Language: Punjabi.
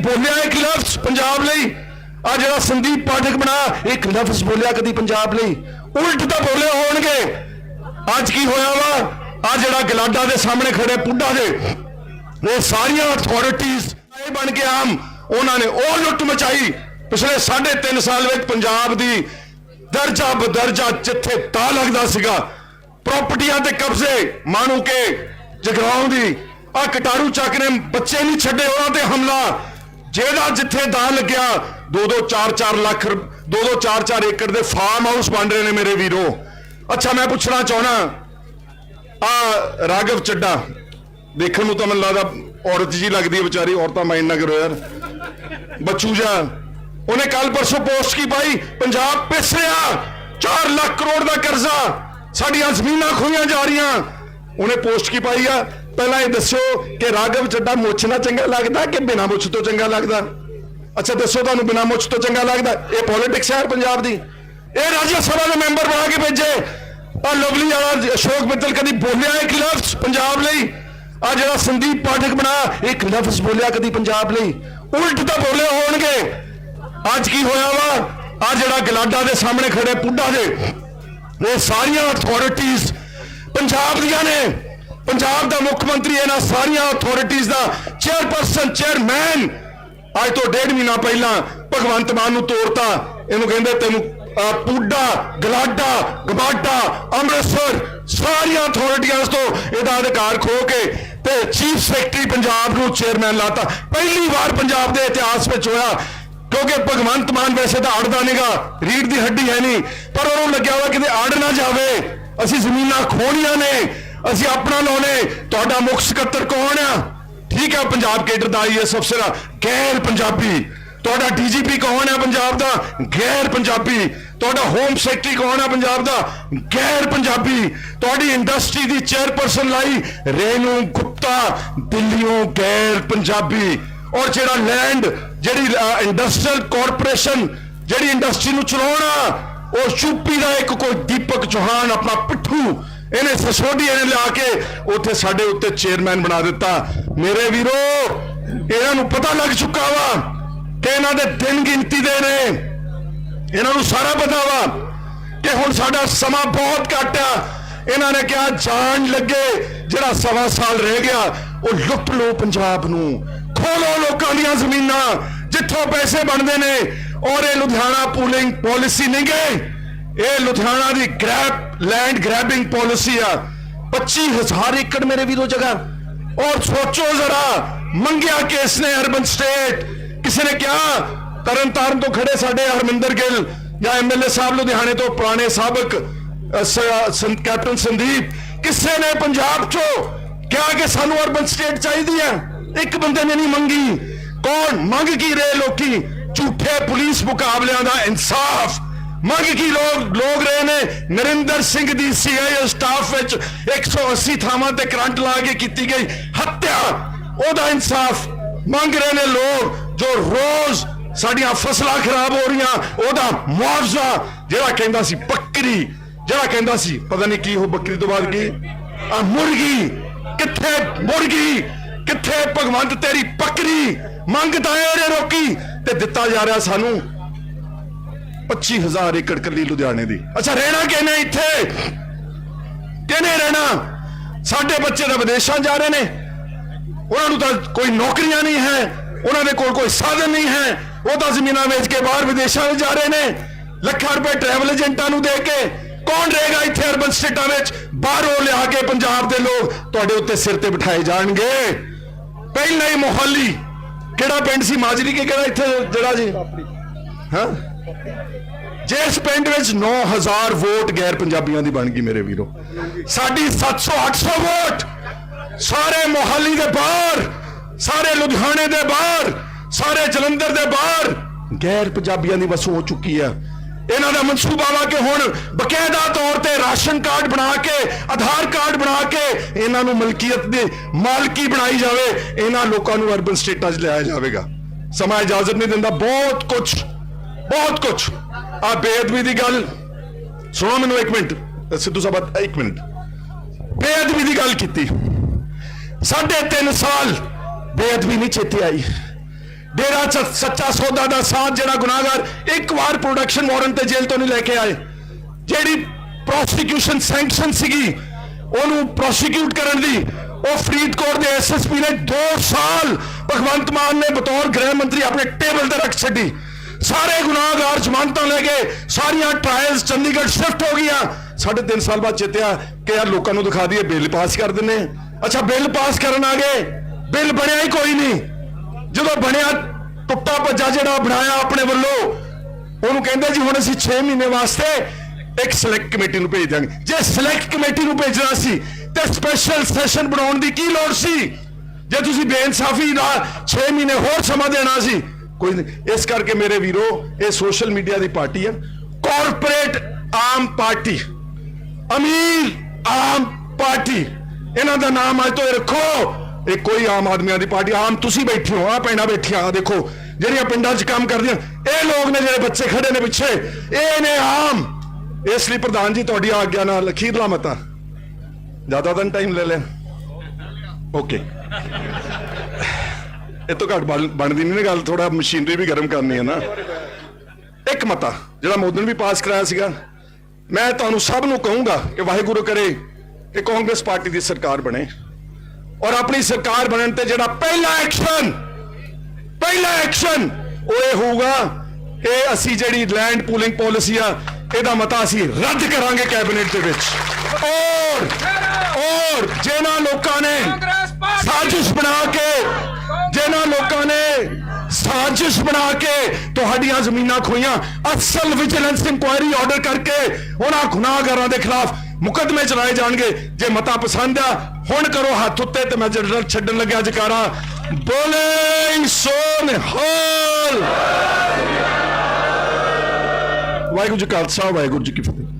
ਬੋਲਿਆ ਇੱਕ ਲਫ਼ਜ਼ ਪੰਜਾਬ ਲਈ। ਆ ਜਿਹੜਾ ਸੰਦੀਪ ਪਾਠਕ ਬਣਾ, ਇੱਕ ਲਫ਼ਜ਼ ਬੋਲਿਆ ਕਦੀ ਪੰਜਾਬ ਲਈ। ਉਲਟ ਤਾਂ ਬੋਲੇ ਹੋਣਗੇ। ਅੱਜ ਕੀ ਹੋਇਆ ਵਾ? ਆ ਜਿਹੜਾ ਗਲਾਡਾ ਦੇ ਸਾਹਮਣੇ ਖੜੇ ਪੁੱਡਾ ਦੇ, ਉਹ ਸਾਰੀਆਂ ਅਥਾਰਟੀਆਂ ਇਹ ਬਣ ਕੇ ਆਮ, ਉਹਨਾਂ ਨੇ ਉਹ ਲੁੱਟ ਮਚਾਈ। ਪਿਛਲੇ 3.5 ਸਾਲ ਵਿੱਚ ਪੰਜਾਬ ਦੀ ਦਰਜਾ ਬਦਰਜਾ ਜਿੱਥੇ ਤਾ ਲੱਗਦਾ ਸੀਗਾ ਪ੍ਰਾਪਰਟੀਆਂ ਤੇ ਕਬਜ਼ੇ, ਮਾਣੂ ਕੇ ਜਗਰਾਉਂ ਦੀ ਆ ਕਟਾਰੂ ਚੱਕ ਨੇ ਬੱਚੇ ਨਹੀਂ ਛੱਡੇ, ਉਹਨਾਂ ਤੇ ਹਮਲਾ। ਜਿਹਦਾ ਜਿੱਥੇ ਦਾ ਲੱਗਿਆ 2-2 4-4 ਲੱਖ 2-2 4-4 ਏਕੜ ਦੇ ਫਾਰਮ ਹਾਊਸ ਬਣ ਰਹੇ ਨੇ ਮੇਰੇ ਵੀਰੋ। ਅੱਛਾ, ਮੈਂ ਪੁੱਛਣਾ ਚਾਹਣਾ ਆ ਰਾਗਵ ਚੱਡਾ, ਦੇਖਣ ਨੂੰ ਤਾਂ ਮੈਨੂੰ ਲੱਗਦਾ ਔਰਤ ਜੀ ਲੱਗਦੀ ਹੈ ਵਿਚਾਰੀ, ਔਰਤਾਂ ਮਾਈਂਡ ਨਾ ਕਰੋ ਯਾਰ। ਬੱਚੂ ਜਾ ਉਹਨੇ ਕੱਲ ਪਰਸੋਂ ਪੋਸਟ ਕੀ ਪਾਈ? ਪੰਜਾਬ ਪਿਸ ਰਿਹਾ 4 ਲੱਖ ਕਰੋੜ ਦਾ ਕਰਜ਼ਾ, ਸਾਡੀਆਂ ਜ਼ਮੀਨਾਂ ਖੋਈਆਂ ਜਾ ਰਹੀਆਂ। ਉਹਨੇ ਪੋਸਟ ਕੀ ਪਾਈ ਆ? ਪਹਿਲਾਂ ਇਹ ਦੱਸੋ ਕਿ ਰਾਗਵ ਚੱਡਾ ਮੁੱਛ ਨਾਲ ਚੰਗਾ ਲੱਗਦਾ ਕਿ ਬਿਨਾਂ ਮੁੱਛ ਤੋਂ ਚੰਗਾ ਲੱਗਦਾ? ਅੱਛਾ, ਦੱਸੋ ਤੁਹਾਨੂੰ ਬਿਨਾਂ ਮੁੱਛ ਤੋਂ ਚੰਗਾ ਲੱਗਦਾ? ਇਹ ਪੋਲਿਟਿਕਸ ਹੈ ਪੰਜਾਬ ਦੀ। ਇਹ ਰਾਜ ਸਭਾ ਦੇ ਮੈਂਬਰ ਬਣਾ ਕੇ ਭੇਜੇ। ਆ ਲਵਲੀ ਵਾਲਾ ਅਸ਼ੋਕ ਮਿੱਤਲ ਕਦੀ ਬੋਲਿਆ ਇੱਕ ਲਫ਼ਜ਼ ਪੰਜਾਬ ਲਈ? ਆ ਜਿਹੜਾ ਸੰਦੀਪ ਪਾਠਕ ਬਣਾ, ਇੱਕ ਲਫ਼ਜ਼ ਬੋਲਿਆ ਕਦੀ ਪੰਜਾਬ ਲਈ? ਉਲਟ ਤਾਂ ਬੋਲੇ ਹੋਣਗੇ। ਅੱਜ ਕੀ ਹੋਇਆ ਵਾ? ਆ ਜਿਹੜਾ ਗਲਾਡਾ ਦੇ ਸਾਹਮਣੇ ਖੜੇ ਪੁੱਡਾ ਦੇ ਇਹ ਸਾਰੀਆਂ ਅਥਾਰਟੀਆਂ ਪੰਜਾਬ ਦੀਆਂ ਨੇ। ਪੰਜਾਬ ਦਾ ਮੁੱਖ ਮੰਤਰੀ ਇਹਨਾਂ ਸਾਰੀਆਂ ਅਥਾਰਟੀਆਂ ਦਾ ਚੇਅਰਪਰਸਨ ਚੇਅਰਮੈਨ ਅੱਜ ਤੋਂ ਡੇਢ ਮਹੀਨਾ ਪਹਿਲਾਂ ਭਗਵੰਤ ਮਾਨ ਨੂੰ ਤੋੜਤਾ। ਇਹਨੂੰ ਕਹਿੰਦੇ ਤੈਨੂੰ ਅਹ, ਗਲਾਡਾ ਗਬਾਡਾ ਅੰਮ੍ਰਿਤਸਰ ਸਾਰੀਆਂ ਅਥਾਰਟੀਆਂ ਤੋਂ ਇਹਦਾ ਅਧਿਕਾਰ ਖੋ ਕੇ ਤੇ ਚੀਫ ਸੈਕਟਰੀ ਪੰਜਾਬ ਨੂੰ ਚੇਅਰਮੈਨ ਲਾਤਾ। ਪਹਿਲੀ ਵਾਰ ਪੰਜਾਬ ਦੇ ਇਤਿਹਾਸ ਵਿੱਚ ਹੋਇਆ ਕਿਉਂਕਿ ਭਗਵੰਤ ਮਾਨ ਵੈਸੇ ਤਾਂ ਅੜਦਾ ਨਹੀਂਗਾ ਰੀੜ ਦੀ ਹੱਡੀ ਹੈ ਨਹੀਂ ਪਰ ਉਹਨੂੰ ਲੱਗਿਆ ਹੋਇਆ ਕਿਤੇ ਅੜ ਨਾ ਜਾਵੇ। ਅਸੀਂ ਜ਼ਮੀਨਾਂ ਖੋਣੀਆਂ ਨੇ। ਅਸੀਂ ਆਪਣਾ ਲਾਉਣੇ, ਤੁਹਾਡਾ ਮੁੱਖ ਸਕੱਤਰ ਕੌਣ ਆ? ਠੀਕ ਹੈ ਪੰਜਾਬ ਕੇਡਰ ਦਾ ਆਈਐਸ ਅਫਸਰ ਆ, ਗੈਰ ਪੰਜਾਬੀ। ਤੁਹਾਡਾ ਡੀਜੀਪੀ ਕੌਣ ਹੈ ਪੰਜਾਬ ਦਾ? ਗੈਰ ਪੰਜਾਬੀ। ਤੁਹਾਡਾ ਹੋਮ ਸੈਕਟਰੀ ਕੌਣ ਹੈ ਪੰਜਾਬ ਦਾ? ਗੈਰ ਪੰਜਾਬੀ। ਤੁਹਾਡੀ ਇੰਡਸਟਰੀ ਦੀ ਚੇਅਰਪਰਸਨ ਲਾਈ ਰੇਨੂ ਗੁਪਤਾ, ਦਿੱਲੀੋਂ ਗੈਰ ਪੰਜਾਬੀ। ਔਰ ਜਿਹੜਾ ਲੈਂਡ, ਜਿਹੜੀ ਇੰਡਸਟਰੀਅਲ ਕਾਰਪੋਰੇਸ਼ਨ, ਜਿਹੜੀ ਇੰਡਸਟਰੀ ਨੂੰ ਚਲਾਉਣਾ, ਉਹ ਯੂਪੀ ਦਾ ਇੱਕ ਕੋਈ ਦੀਪਕ ਚੌਹਾਨ, ਆਪਣਾ ਪਿੱਠੂ ਇਹਨੇ ਸਸੋਡੀ ਨੇ ਲਿਆ ਕੇ ਉੱਥੇ ਸਾਡੇ ਉੱਤੇ ਚੇਅਰਮੈਨ ਬਣਾ ਦਿੱਤਾ। ਮੇਰੇ ਵੀਰੋ, ਇਹਨਾਂ ਨੂੰ ਪਤਾ ਲੱਗ ਚੁੱਕਾ ਵਾ ਕਿ ਇਹਨਾਂ ਦੇ ਦਿਨ ਗਿਣਤੀ ਦੇ ਨੇ। ਇਹਨਾਂ ਨੂੰ ਸਾਰਾ ਪਤਾ ਵਾ ਕਿ ਹੁਣ ਸਾਡਾ ਸਮਾਂ ਬਹੁਤ ਘੱਟ ਆ। ਇਹਨਾਂ ਨੇ ਕਿਹਾ, ਜਾਣ ਲੱਗੇ ਜਿਹੜਾ ਸਵਾ ਸਾਲ ਰਹਿ ਗਿਆ, ਉਹ ਲੁੱਟ ਲਓ ਪੰਜਾਬ ਨੂੰ। ਖੋਲੋ ਲੋਕਾਂ ਦੀਆਂ ਜ਼ਮੀਨਾਂ, ਜਿੱਥੋਂ ਪੈਸੇ ਬਣਦੇ ਨੇ। ਔਰ ਇਹ ਲੁਧਿਆਣਾ ਪੂਲਿੰਗ ਪਾਲਿਸੀ ਨਹੀਂ ਗਏ। ਇਹ ਲੁਧਿਆਣਾ ਦੀ ਗ੍ਰੈਬ ਲੈਂਡ ਗ੍ਰੈਬਿੰਗ ਪਾਲਿਸੀ ਆ 25000 ਏਕੜ ਮੇਰੇ ਵੀਰੋ ਜਗ੍ਹਾ ਔਰ ਸੋਚੋ ਜ਼ਰਾ ਮੰਗਿਆ ਕਿਸ ਨੇ ਅਰਬਨ ਸਟੇਟ ਕਿਸੇ ਨੇ ਕਿਹਾ ਤਰਨ ਤਾਰਨ ਤੋਂ ਖੜੇ ਸਾਡੇ ਹਰਮਿੰਦਰ ਗਿੱਲ ਜਾਂ ਐਮਐਲਏ ਸਾਹਿਬ ਲੁਧਿਆਣੇ ਤੋਂ ਪੁਰਾਣੇ ਸਾਬਕ ਅ, ਸ- ਸੰਤ ਕੈਪਟਨ ਸੰਦੀਪ ਕਿਸੇ ਨੇ ਪੰਜਾਬ ਚੋਂ ਕਿਹਾ ਕਿ ਸਾਨੂੰ ਅਰਬਨ ਸਟੇਟ ਚਾਹੀਦੀ ਹੈ ਇੱਕ ਬੰਦੇ ਨੇ ਨਹੀਂ ਮੰਗੀ ਕੌਣ ਮੰਗ ਕੀ ਰਹੇ ਲੋਕੀ ਝੂਠੇ ਪੁਲਿਸ ਮੁਕਾਬਲਿਆਂ ਦਾ ਇਨਸਾਫ ਮੰਗ ਕੀ ਲੋਕ ਲੋਕ ਰਹੇ ਨੇ? ਨਰਿੰਦਰ ਸਿੰਘ ਦੀ ਸੀਆਈਏ ਸਟਾਫ ਵਿੱਚ 180 ਥਾਵਾਂ ਤੇ ਕਰੰਟ ਲਾ ਕੇ ਕੀਤੀ ਗਈ ਹੱਤਿਆ। ਉਹਦਾ ਇਨਸਾਫ ਮੰਗ ਰਹੇ ਨੇ ਲੋਕ ਜੋ ਰੋਜ਼ ਸਾਡੀਆਂ ਫਸਲਾਂ ਖਰਾਬ ਹੋ ਰਹੀਆਂ, ਉਹਦਾ ਮੁਆਵਜ਼ਾ ਜਿਹੜਾ ਕਹਿੰਦਾ ਸੀ ਬੱਕਰੀ, ਜਿਹੜਾ ਕਹਿੰਦਾ ਸੀ ਪਤਾ ਨਹੀਂ ਕੀ ਉਹ ਬੱਕਰੀ ਤੋਂ ਬਾਅਦ ਕੀ? ਆ ਮੁਰਗੀ। ਕਿੱਥੇ ਮੁਰਗੀ? ਕਿੱਥੇ ਭਗਵੰਤ ਤੇਰੀ ਬੱਕਰੀ? ਮੰਗਦਾ ਇਹਨੇ ਰੋਕੀ ਤੇ ਦਿੱਤਾ ਜਾ ਰਿਹਾ ਸਾਨੂੰ। 25000 ਏਕੜ ਕੱਲੀ ਲੁਧਿਆਣੇ ਦੀ। ਅੱਛਾ ਰਹਿਣਾ ਕਿਹਨੇ ਇੱਥੇ? ਕਿਹਨੇ ਰਹਿਣਾ? ਸਾਡੇ ਬੱਚੇ ਤਾਂ ਵਿਦੇਸ਼ਾਂ ਜਾ ਰਹੇ ਨੇ। ਉਹਨਾਂ ਨੂੰ ਤਾਂ ਕੋਈ ਨੌਕਰੀਆਂ ਨਹੀਂ ਹੈ। ਉਹਨਾਂ ਦੇ ਕੋਲ ਕੋਈ ਸਾਧਨ ਨਹੀਂ ਹੈ। ਉਹ ਤਾਂ ਜ਼ਮੀਨਾਂ ਵੇਚ ਕੇ ਬਾਹਰ ਵਿਦੇਸ਼ਾਂ ਵਿੱਚ ਜਾ ਰਹੇ ਨੇ। ਲੱਖਾਂ ਰੁਪਏ ਟਰੈਵਲ ਏਜੰਟਾਂ ਨੂੰ ਦੇ ਕੇ। ਕੌਣ ਰਹੇਗਾ ਇੱਥੇ ਅਰਬਨ ਸਟੇਟਾਂ ਵਿੱਚ? ਬਾਹਰੋਂ ਲਿਆ ਕੇ ਪੰਜਾਬ ਦੇ ਲੋਕ ਤੁਹਾਡੇ ਉੱਤੇ ਸਿਰ ਤੇ ਬਿਠਾਏ ਜਾਣਗੇ। ਪਹਿਲਾਂ ਹੀ ਮੋਹਾਲੀ। ਕਿਹੜਾ ਪਿੰਡ ਸੀ? ਮਾਜਰੀ ਕੇ ਕਿਹੜਾ ਇੱਥੇ ਜਿਹੜਾ ਜੀ? ਹਾਂ? ਜਿਸ ਪਿੰਡ ਵਿੱਚ 9000 ਵੋਟ ਗੈਰ ਪੰਜਾਬੀਆਂ ਦੀ ਬਣ ਗਈ ਮੇਰੇ ਵੀਰੋ। ਸਾਡੀ 700 800 ਵੋਟ ਸਾਰੇ ਮੋਹਾਲੀ ਦੇ ਬਾਹਰ, ਸਾਰੇ ਲੁਧਿਆਣੇ ਦੇ ਬਾਹਰ, ਸਾਰੇ ਜਲੰਧਰ ਦੇ ਬਾਹਰ ਗੈਰ ਪੰਜਾਬੀਆਂ ਦੀ ਵਸੋਂ ਹੋ ਚੁੱਕੀ ਹੈ ਇਹਨਾਂ ਦਾ ਮਨਸੂਬਾ ਵਾ ਕਿ ਹੁਣ ਬਕਾਇਦਾ ਤੌਰ ਤੇ ਰਾਸ਼ਨ ਕਾਰਡ ਬਣਾ ਕੇ, ਆਧਾਰ ਕਾਰਡ ਬਣਾ ਕੇ ਇਹਨਾਂ ਨੂੰ ਮਲਕੀਅਤ ਦੀ ਮਾਲਕੀ ਬਣਾਈ ਜਾਵੇ, ਇਹਨਾਂ ਲੋਕਾਂ ਨੂੰ ਅਰਬਨ ਸਟੇਟਾਂ 'ਚ ਲਿਆਇਆ ਜਾਵੇਗਾ। ਸਮਾਂ ਇਜਾਜ਼ਤ ਨਹੀਂ ਦਿੰਦਾ, ਬਹੁਤ ਕੁਝ ਬਹੁਤ ਕੁਝ ਆ ਬੇਅਦਬੀ ਦੀ ਗੱਲ ਸੁਣੋ ਮੈਨੂੰ ਇੱਕ ਮਿੰਟ ਸਿੱਧੂ ਸਾਹਿਬ ਇੱਕ ਮਿੰਟ ਬੇਅਦਬੀ ਦੀ ਗੱਲ ਕੀਤੀ ਸਾਢੇ ਤਿੰਨ ਸਾਲ ਬੇਅਦਬੀ ਨਹੀਂ ਚੇਤੇ ਆਈ ਡੇਰਾ ਚ ਸੱਚਾ ਸੌਦਾ ਦਾ ਸਾਥ ਜਿਹੜਾ ਗੁਨਾਹਗਰ ਇੱਕ ਵਾਰ ਪ੍ਰੋਡਕਸ਼ਨ ਵਾਰੰਟ ਤੇ ਜੇਲ੍ਹ ਤੋਂ ਨਹੀਂ ਲੈ ਕੇ ਆਏ ਜਿਹੜੀ ਪ੍ਰੋਸੀਕਿਊਸ਼ਨ ਸੈਂਕਸ਼ਨ ਸੀਗੀ ਉਹਨੂੰ ਪ੍ਰੋਸੀਕਿਊਟ ਕਰਨ ਦੀ ਉਹ ਫਰੀਦਕੋਟ ਦੇ ਐਸਐਸਪੀ ਨੇ 2 ਸਾਲ ਭਗਵੰਤ ਮਾਨ ਨੇ ਬਤੌਰ ਗ੍ਰਹਿ ਮੰਤਰੀ ਆਪਣੇ ਟੇਬਲ ਤੇ ਰੱਖ ਛੱਡੀ ਸਾਰੇ ਗੁਨਾਹਗਾਰ ਜ਼ਮਾਨਤਾਂ ਲੈ ਕੇ ਸਾਰੀਆਂ ਟ੍ਰਾਇਲਸ ਚੰਡੀਗੜ੍ਹ ਸ਼ਿਫਟ ਹੋ ਗਈਆਂ। ਸਾਢੇ ਤਿੰਨ ਸਾਲ ਬਾਅਦ ਜਿੱਤਿਆ ਕਿ ਯਾਰ ਲੋਕਾਂ ਨੂੰ ਦਿਖਾ ਦਈਏ, ਬਿੱਲ ਪਾਸ ਕਰ ਦਿੰਨੇ ਅੱਛਾ, ਬਿੱਲ ਪਾਸ ਕਰਨ ਆ ਗਏ। ਬਿੱਲ ਬਣਿਆ ਹੀ ਕੋਈ ਨਹੀਂ। ਜਦੋਂ ਬਣਿਆ, ਟੁੱਟਾ ਭੱਜਾ ਜਿਹੜਾ ਬਣਾਇਆ ਆਪਣੇ ਵੱਲੋਂ, ਉਹਨੂੰ ਕਹਿੰਦੇ ਜੀ, ਹੁਣ ਅਸੀਂ 6 ਮਹੀਨੇ ਵਾਸਤੇ ਇੱਕ ਸਿਲੈਕਟ ਕਮੇਟੀ ਨੂੰ ਭੇਜ ਦਿਆਂਗੇ। ਜੇ ਸਿਲੈਕਟ ਕਮੇਟੀ ਨੂੰ ਭੇਜਣਾ ਸੀ, ਤੇ ਸਪੈਸ਼ਲ ਸੈਸ਼ਨ ਬਣਾਉਣ ਦੀ ਕੀ ਲੋੜ ਸੀ? ਜੇ ਤੁਸੀਂ ਬੇਇਨਸਾਫੀ ਨਾਲ 6 ਮਹੀਨੇ ਹੋਰ ਸਮਾਂ ਦੇਣਾ ਸੀ ਕੋਈ ਨਹੀਂ ਇਸ ਕਰਕੇ ਮੇਰੇ ਵੀਰੋ ਇਹ ਸੋਸ਼ਲ ਮੀਡੀਆ ਦੀ ਪਾਰਟੀ ਹੈ ਕਾਰਪੋਰੇਟ ਆਮ ਪਾਰਟੀ ਅਮੀਰ ਆਮ ਪਾਰਟੀ ਇਹਨਾਂ ਦਾ ਨਾਮ ਅੱਜ ਤੋਂ ਇਹ ਰੱਖੋ ਇਹ ਕੋਈ ਆਮ ਆਦਮੀਆਂ ਦੀ ਪਾਰਟੀ ਆਮ ਤੁਸੀਂ ਬੈਠੇ ਹੋ ਆ ਪੈਣਾ ਬੈਠੀਆਂ ਆ ਦੇਖੋ ਜਿਹੜੀਆਂ ਪਿੰਡਾਂ 'ਚ ਕੰਮ ਕਰਦੀਆਂ ਇਹ ਲੋਕ ਨੇ ਜਿਹੜੇ ਬੱਚੇ ਖੜੇ ਨੇ ਪਿੱਛੇ ਇਹ ਨੇ ਆਮ ਇਸ ਲਈ ਪ੍ਰਧਾਨ ਜੀ ਤੁਹਾਡੀ ਆਗਿਆ ਨਾਲ ਅਖੀਰਲਾ ਮਤਾ ਜ਼ਿਆਦਾ ਤਾਂ ਟਾਈਮ ਲੈ ਲੈ ਓਕੇ ਇਹ ਤੋਂ ਘੱਟ ਬਣ- ਬਣਦੀ ਨਹੀਂ ਨਾ ਗੱਲ ਥੋੜਾ ਮਸ਼ੀਨਰੀ ਵੀ ਗਰਮ ਕਰਨੀ ਹੈ ਨਾ। ਇੱਕ ਮਤਾ, ਜਿਹੜਾ ਮੋਦੀ ਵੀ ਪਾਸ ਕਰਾਇਆ ਸੀਗਾ, ਮੈਂ ਤੁਹਾਨੂੰ ਸਭ ਨੂੰ ਕਹੂੰਗਾ ਕਿ ਵਾਹਿਗੁਰੂ ਕਰੇ ਕਿ ਕਾਂਗਰਸ ਪਾਰਟੀ ਦੀ ਸਰਕਾਰ ਬਣੇ ਔਰ ਆਪਣੀ ਸਰਕਾਰ ਬਣਨ ਤੇ ਜਿਹੜਾ ਪਹਿਲਾ ਐਕਸ਼ਨ ਪਹਿਲਾ ਐਕਸ਼ਨ ਉਹ ਇਹ ਹੋਊਗਾ ਕਿ ਅਸੀਂ ਜਿਹੜੀ ਲੈਂਡ ਪੂਲਿੰਗ ਪਾਲਿਸੀ ਆ, ਇਹਦਾ ਮਤਾ ਅਸੀਂ ਰੱਦ ਕਰਾਂਗੇ ਕੈਬਨਿਟ ਦੇ ਵਿੱਚ। ਔਰ ਔਰ ਜਿਨ੍ਹਾਂ ਸਾਜ਼ਿਸ਼ ਬਣਾ ਕੇ ਤੁਹਾਡੀਆਂ ਜ਼ਮੀਨਾਂ ਖੋਈਆਂ। ਅਸਲ ਵਿਜੀਲੈਂਸ ਇਨਕੁਆਇਰੀ ਆਰਡਰ ਕਰਕੇ ਉਹਨਾਂ ਗੁਨਾਹਗਾਰਾਂ ਦੇ ਖਿਲਾਫ ਮੁਕੱਦਮੇ ਚਲਾਏ ਜਾਣਗੇ। ਜੇ ਮਤਾ ਪਸੰਦ ਆ, ਹੁਣ ਕਰੋ ਹੱਥ ਉੱਤੇ ਤੇ ਮੈਂ ਜਨਰਲ ਛੱਡਣ ਲੱਗਿਆ ਜਕਾਰਾ। ਬੋਲੇ ਸੋ ਨਿਹਾਲ ਵਾਹਿਗੁਰੂ ਜੀ ਖਾਲਸਾ, ਵਾਹਿਗੁਰੂ ਜੀ ਕੀ ਫਤਿਹ।